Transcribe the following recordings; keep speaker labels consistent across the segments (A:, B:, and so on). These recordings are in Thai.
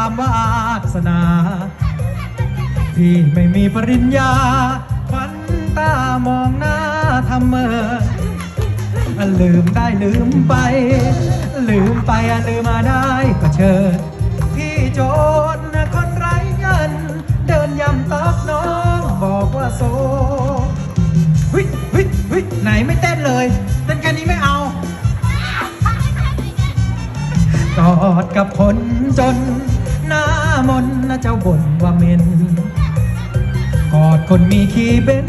A: ามวาสนา ที่ไม่มีปริญญาฝันตามองหน้าทำเมื่อลืมได้ลืมไป ลืมไปลืมมาได้ก็เชิญพี่โจรคนไร้เงิน เดินยำตอกน้องบอกว่าโซวิวิวิไหนไม่เต้นเลยเต้นแค่นี้ไม่เอากอดกับคนจน หน้ามนนะเจ้าบ่นว่าเหม็นกอดคนมีขี้เบ้น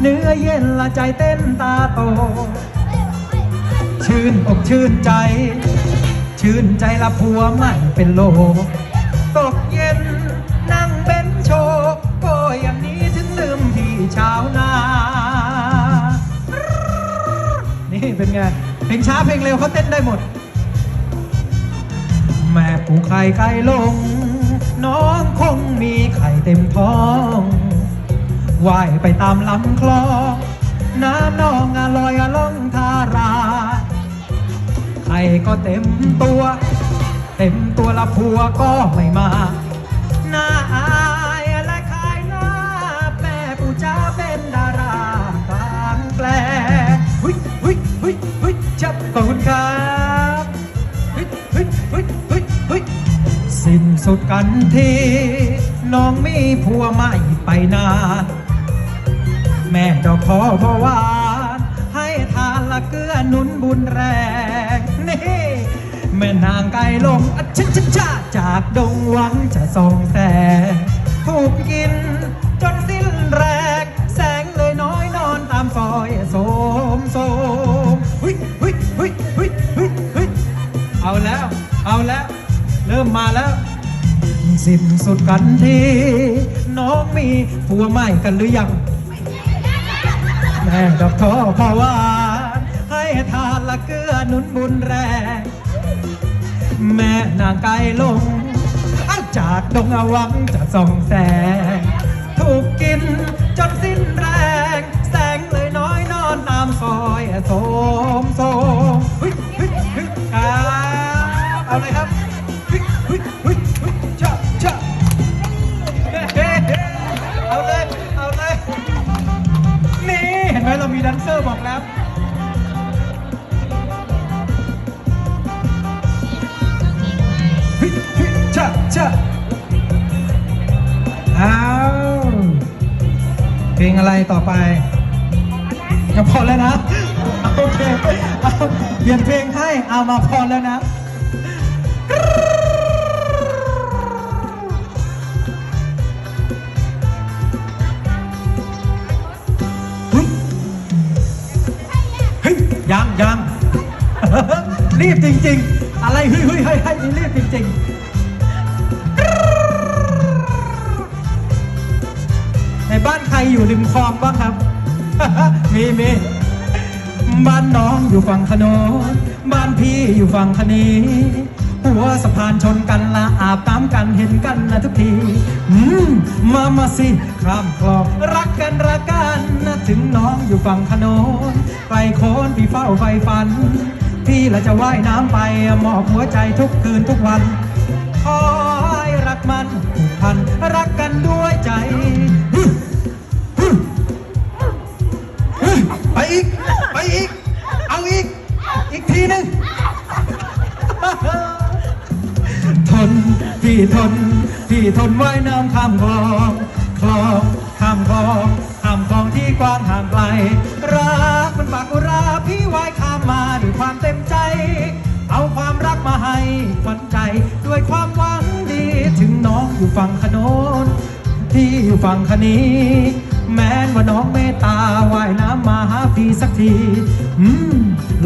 A: เนื้อเย็นละใจเต้นตาโต ชื่นอกชื่นใจ ชื่นใจละผัวไม่เป็นโลตกเย็นนั่งเบ้นโชกก็อย่างนี้ถึงลืมพี่ชาวนา นี่เป็นไง เพลงช้าเพลงเร็วเขาเต้นได้หมด กูไข่ไก่ลง น้องคงมีไข่เต็มท้องว่ายไปตามลำคลองน้ำนองอลอยล่องทารา ไข่ก็เต็มตัว เต็มตัวละผัวก็ไม่มา ดกันทีน้องมีผัวใหม่ไปนานแม่ดอกคอพอวานให้ทานละเกลือนุนบุญแรงนี่แม่นางไก่ลงอัจฉริยะจากดงวังจะส่องแสงถูกกินจนสิ้นแรงแสงเลยน้อยนอนตามซอยโสมโสมหุยหุยหุยหุยหุยหุยเอาแล้ว เอาแล้ว เริ่มมาแล้ว สิ้นสุดกันที น้องมีผัวใหม่กันหรือยัง แม่ดอกทอพอหวานให้ทานละเกลือหนุนบุญแรง แม่นางไก่ลงอาจากดงอวังจะส่องแสง ถูกกินจนสิ้นแรง แสงเลยน้อยนอนตามซอยโสมโสมฮึยฮึยฮึยครับเอาเลยครับ เห็นไหมเรามีแดันเซอร์บอกแล้วฮิฮิชะชะอ้าวเพลงอะไรต่อไปก็พอแล้วนะ โอเค เอาเปลี่ยนเพลงให้ เอามาพอแล้วนะ จริง ๆ อะไรเฮ้ยเฮ้ยเฮ้ยเฮ้ยนี่รีบจริง ๆ ในบ้านใครอยู่ริมคลองบ้างครับ มีมีบ้านน้องอยู่ฝั่งขนนบ้านพี่อยู่ฝั่งคณีหัวสะพานชนกันละอาบน้ำกันเห็นกันนะทุกทีอืมมามาสิข้ามคลองรักกันรักกันนะถึงน้องอยู่ฝั่งขนนไกลโคนพี่เฝ้าไฟฟัน พี่ละจะว่ายน้ำไปมอบหัวใจทุกคืนทุกวันคอยรักมันผูกพันรักกันด้วยใจ ไปอีก ไปอีก เอาอีก อีกทีหนึงทน พี่ทน พี่ทนว่ายน้ำข้ามคลองคลองข้ามคลองข้ามคลองที่กว้างห่างไกล รักมันปากอุราพี่ว่ายข้ามมาด้วย ความเต็มใจ เอาความรักมาให้ขวัญใจ ด้วยความหวังดีถึงน้องอยู่ฝั่งขนนที่อยู่ฝั่งคนีแม้นว่าน้องเมตตาว่ายน้ำมาหาพี่สักทีอืม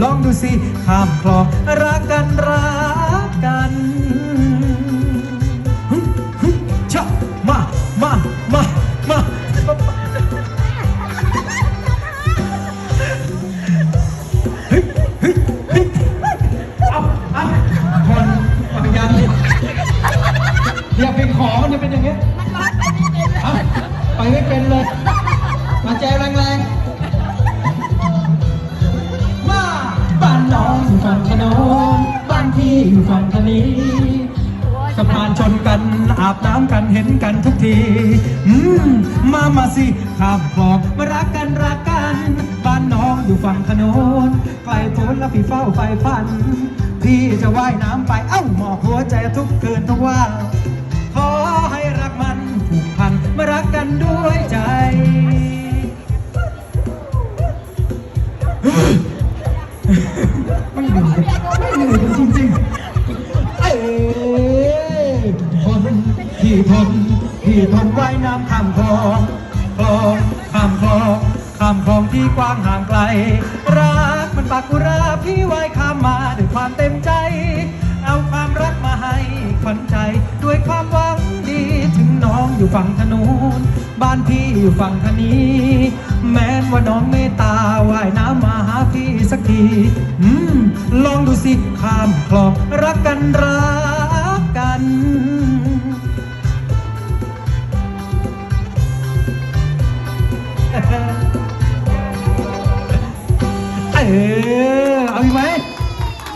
A: ลองดูสิข้ามคลองรักกันรักกัน ไปไม่เป็นเลย มาแจวแรงๆมาบ้านน้องอยู่ฝั่งขนนบ้านพี่อยู่ฝั่งคณีสะพานชนกันอาบน้ำกันเห็นกันทุกที อืมมามาสิข้ามคลองมารักกันรักกัน บ้านน้องอยู่ฝั่งขนนไกลโพ้นและพี่เฝ้าไฟฝัน พี่จะว่ายน้ำไปเอ้าหมอกหัวใจ ไม่เหนื่อยไม่เหนื่อยจริงๆเอ้ยทนพี่ทนพี่ทนว่ายน้ำข้ามคลองคลองข้ามคลองข้ามคลองที่กว้างห่างไกล รักมันปากกุราพี่ว่ายข้ามมาด้วยความเต็มใจ เอาความรักมาให้ขวัญใจด้วยความหวังดี ถึงน้องอยู่ฝั่งทนูน บ้านพี่อยู่ฝั่งทนี้ แม้นว่าน้องเมตตาว่ายน้ำมาหาพี่สักที อืม ลองดูสิข้ามคลองรักกันรัก